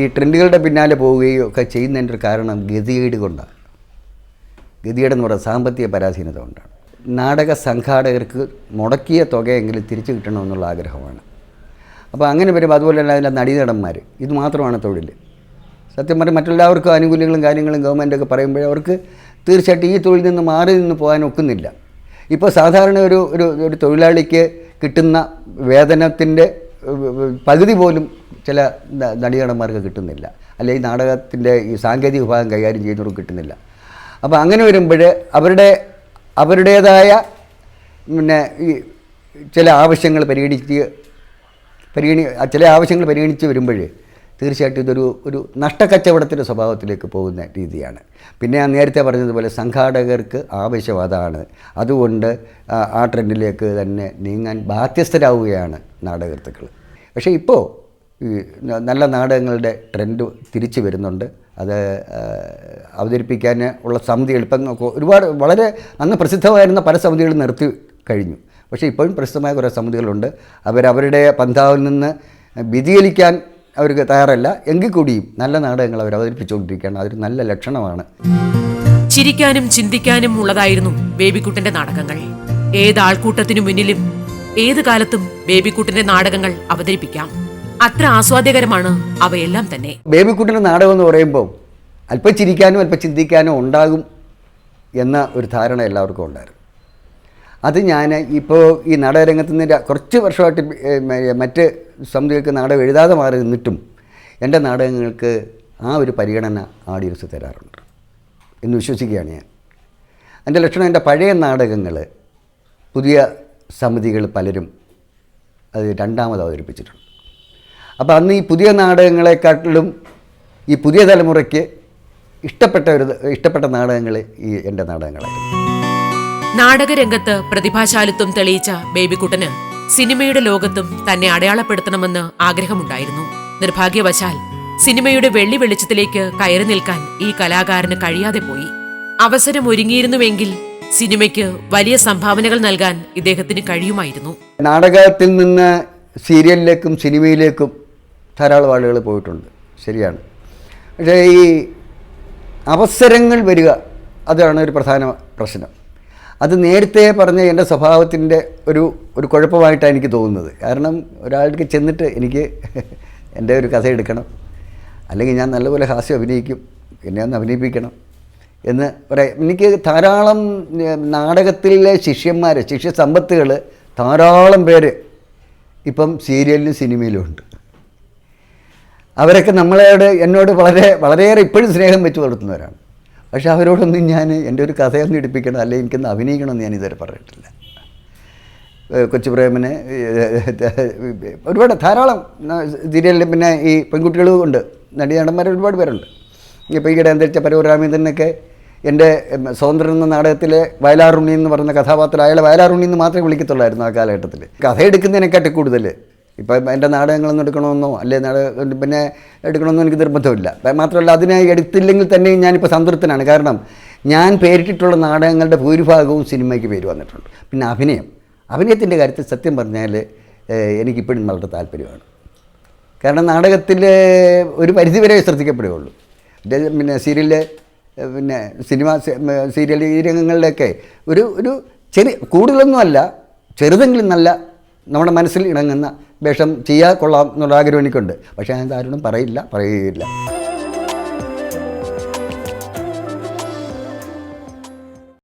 ഈ ട്രെൻഡുകളുടെ പിന്നാലെ പോവുകയോ ഒക്കെ ചെയ്യുന്നതിന്റെ ഒരു കാരണം ഗതികേട് കൊണ്ടാണ്. ഗതികേട് എന്ന് പറയുന്നത് സാമ്പത്തിക പരാധീനത കൊണ്ടാണ്. നാടക സംഘാടകർക്ക് മുടക്കിയ തുകയെങ്കിലും തിരിച്ചു കിട്ടണമെന്നുള്ള ആഗ്രഹമാണ്. അപ്പോൾ അങ്ങനെ വരുമ്പോൾ അതുപോലെ തന്നെ അതിന്റെ നടീനടന്മാർ ഇത് മാത്രമാണ് തൊഴിൽ. സത്യം പറഞ്ഞാൽ മറ്റെല്ലാവർക്കും ആനുകൂല്യങ്ങളും കാര്യങ്ങളും ഗവൺമെന്റൊക്കെ പറയുമ്പോഴേ അവർക്ക് തീർച്ചയായിട്ടും ഈ തൊഴിൽ നിന്ന് മാറി നിന്ന് പോകാൻ ഒക്കുന്നില്ല. ഇപ്പോൾ സാധാരണ ഒരു ഒരു തൊഴിലാളിക്ക് കിട്ടുന്ന വേതനത്തിന്റെ പകുതി പോലും ചില ന- നടീനടന്മാർക്ക് കിട്ടുന്നില്ല. അല്ലെങ്കിൽ നാടകത്തിന്റെ ഈ സാങ്കേതിക വിഭാഗം കൈകാര്യം ചെയ്യുന്നവർക്ക് കിട്ടുന്നില്ല. അപ്പോൾ അങ്ങനെ വരുമ്പോൾ അവരുടെ അവരുടേതായ പിന്നെ ഈ ചില ആവശ്യങ്ങൾ പരിഗണിച്ച് പരിഗണി ചില ആവശ്യങ്ങൾ പരിഗണിച്ച് വരുമ്പോൾ തീർച്ചയായിട്ടും ഇതൊരു ഒരു നഷ്ടക്കച്ചവടത്തിന്റെ സ്വഭാവത്തിലേക്ക് പോകുന്ന രീതിയാണ്. പിന്നെ ഞാൻ നേരത്തെ പറഞ്ഞതുപോലെ സംഘാടകർക്ക് ആവശ്യം അതാണ് അതുകൊണ്ട് ആ ട്രെൻഡിലേക്ക് തന്നെ നീങ്ങാൻ ബാധ്യസ്ഥരാവുകയാണ് നാടകർത്തുക്കൾ പക്ഷേ ഇപ്പോൾ നല്ല നാടകങ്ങളുടെ ട്രെൻഡ് തിരിച്ചു വരുന്നുണ്ട്. അത് അവതരിപ്പിക്കാൻ ഉള്ള സമിതികൾ ഇപ്പം ഒരുപാട് വളരെ അന്ന് പ്രസിദ്ധമായിരുന്ന പല സമിതികളും നിർത്തി കഴിഞ്ഞു. പക്ഷേ ഇപ്പോഴും പ്രസിദ്ധമായ കുറേ സമിതികളുണ്ട്. അവരവരുടെ പന്ഥാവിൽ നിന്ന് വ്യതിചലിക്കാൻ അവർക്ക് തയ്യാറല്ല. എങ്കിൽ കൂടിയും നല്ല നാടകങ്ങൾ അവർ അവതരിപ്പിച്ചുകൊണ്ടിരിക്കുകയാണ്. അതൊരു നല്ല ലക്ഷണമാണ്. ചിരിക്കാനും ചിന്തിക്കാനും ഉള്ളതായിരുന്നു ബേബിക്കുട്ടന്റെ നാടകങ്ങൾ. ഏത് ആൾക്കൂട്ടത്തിനു മുന്നിലും ഏത് കാലത്തും ബേബിക്കുട്ടന്റെ നാടകങ്ങൾ അവതരിപ്പിക്കാം. അത്ര ആസ്വാദ്യകരമാണ് അവയെല്ലാം തന്നെ. ബേബിക്കുട്ടിന്റെ നാടകം എന്ന് പറയുമ്പോൾ അല്പം ചിരിക്കാനും അല്പം ചിന്തിക്കാനും ഉണ്ടാകും എന്ന ഒരു ധാരണ എല്ലാവർക്കും ഉണ്ടായിരുന്നു. അത് ഞാൻ ഇപ്പോൾ ഈ നാടകരംഗത്ത് നിന്ന് കുറച്ച് വർഷമായിട്ട് മറ്റ് സമിതികൾക്ക് നാടകം എഴുതാതെ മാറി നിന്നിട്ടും എന്റെ നാടകങ്ങൾക്ക് ആ ഒരു പരിഗണന ആഡിയൻസ് തരാറുണ്ട് എന്ന് വിശ്വസിക്കുകയാണ് ഞാൻ. എന്റെ ലക്ഷണം എന്റെ പഴയ നാടകങ്ങൾ പുതിയ സമിതികൾ പലരും അത് രണ്ടാമത് അവതരിപ്പിച്ചിട്ടുണ്ട്. അപ്പോൾ അന്ന് ഈ പുതിയ നാടകങ്ങളെക്കാട്ടിലും ഈ പുതിയ തലമുറയ്ക്ക് ഇഷ്ടപ്പെട്ട ഒരു ഇഷ്ടപ്പെട്ട നാടകങ്ങൾ ഈ എന്റെ നാടകങ്ങളായിരുന്നു. നാടകരംഗത്ത് പ്രതിഭാശാലിത്വം തെളിയിച്ച ബേബിക്കുട്ടന് സിനിമയുടെ ലോകത്തും തന്നെ അടയാളപ്പെടുത്തണമെന്ന് ആഗ്രഹമുണ്ടായിരുന്നു. നിർഭാഗ്യവശാൽ സിനിമയുടെ വെള്ളി വെളിച്ചത്തിലേക്ക് കയറി നിൽക്കാൻ ഈ കലാകാരന് കഴിയാതെ പോയി. അവസരം ഒരുങ്ങിയിരുന്നുവെങ്കിൽ സിനിമയ്ക്ക് വലിയ സംഭാവനകൾ നൽകാൻ ഇദ്ദേഹത്തിന് കഴിയുമായിരുന്നു. നാടകത്തിൽ നിന്ന് സീരിയലിലേക്കും സിനിമയിലേക്കും ധാരാളം ആളുകൾ പോയിട്ടുണ്ട്. ശരിയാണ്. പക്ഷേ ഈ അവസരങ്ങൾ വരിക അതാണ് ഒരു പ്രധാന പ്രശ്നം. അത് നേരത്തെ പറഞ്ഞ എന്റെ സ്വഭാവത്തിന്റെ ഒരു ഒരു കുഴപ്പമായിട്ടാണ് എനിക്ക് തോന്നുന്നത്. കാരണം ഒരാൾക്ക് ചെന്നിട്ട് എനിക്ക് എന്റെ ഒരു കഥ എടുക്കണം അല്ലെങ്കിൽ ഞാൻ നല്ലപോലെ ഹാസ്യം അഭിനയിക്കും. എന്നെ ഒന്ന് അഭിനയിപ്പിക്കണം. എന്ന് പറയാം. എനിക്ക് ധാരാളം നാടകത്തിലെ ശിഷ്യന്മാർ ശിഷ്യ സമ്പത്തുകൾ ധാരാളം പേര് ഇപ്പം സീരിയലിലും സിനിമയിലും ഉണ്ട്. അവരൊക്കെ നമ്മളോട് എന്നോട് വളരെ വളരെയേറെ ഇപ്പോഴും സ്നേഹം വെച്ച് പുലർത്തുന്നവരാണ് പക്ഷേ അവരോടൊന്നും ഞാൻ എന്റെ ഒരു കഥയൊന്നും ഇടിപ്പിക്കണം അല്ലെങ്കിൽ എനിക്കൊന്ന് അഭിനയിക്കണമെന്ന് ഞാൻ ഇതുവരെ പറഞ്ഞിട്ടില്ല. കൊച്ചു കൊച്ചുപ്രേമന് ഒരുപാട് ധാരാളം സീരിയലിൽ പിന്നെ ഈ പെൺകുട്ടികളും ഉണ്ട് നടിനടന്മാർ ഒരുപാട് പേരുണ്ട്. ഇപ്പോൾ ഈയിടെ അന്തരിച്ച പരൂർ രാമേന്ദ്രനൊക്കെ എന്റെ സ്വതന്ത്രൻ എന്ന നാടകത്തിലെ വയലാറുണ്ണി എന്ന് പറയുന്ന കഥാപാത്രം അയാളെ വയലാറുണ്ണി എന്ന് മാത്രമേ വിളിക്കത്തുള്ളായിരുന്നു ആ കാലഘട്ടത്തിൽ കഥ എടുക്കുന്നതിനെക്കാട്ടി കൂടുതൽ ഇപ്പം എന്റെ നാടകങ്ങളൊന്നും എടുക്കണമെന്നോ അല്ലെ നാടകം പിന്നെ എടുക്കണമെന്നോ എനിക്ക് നിർബന്ധമില്ല. മാത്രമല്ല അതിനെ എടുത്തില്ലെങ്കിൽ തന്നെയും ഞാനിപ്പോൾ സംതൃപ്തനാണ്. കാരണം ഞാൻ പേരിട്ടിട്ടുള്ള നാടകങ്ങളുടെ ഭൂരിഭാഗവും സിനിമയ്ക്ക് പേര് വന്നിട്ടുണ്ട്. പിന്നെ അഭിനയം. അഭിനയത്തിന്റെ കാര്യത്തിൽ സത്യം പറഞ്ഞാൽ എനിക്കിപ്പോഴും വളരെ താല്പര്യമാണ്. കാരണം നാടകത്തിൽ ഒരു പരിധിവരെ ശ്രദ്ധിക്കപ്പെടുകയുള്ളൂ. പിന്നെ സീരിയലിലെ ഏഹ്, പിന്നെ സിനിമ സീരിയൽ ഈ രംഗങ്ങളിലൊക്കെ ഒരു ഒരു ചെറിയ കൂടുതലൊന്നുമല്ല ചെറുതെങ്കിലും നല്ല നമ്മുടെ മനസ്സിൽ ഇണങ്ങുന്ന വേഷം ചെയ്യാൻ കൊള്ളാം എന്നുള്ള ആഗ്രഹം എനിക്കുണ്ട്. പക്ഷേ ഞാൻ ആരോടും പറയില്ല പറയുകയില്ല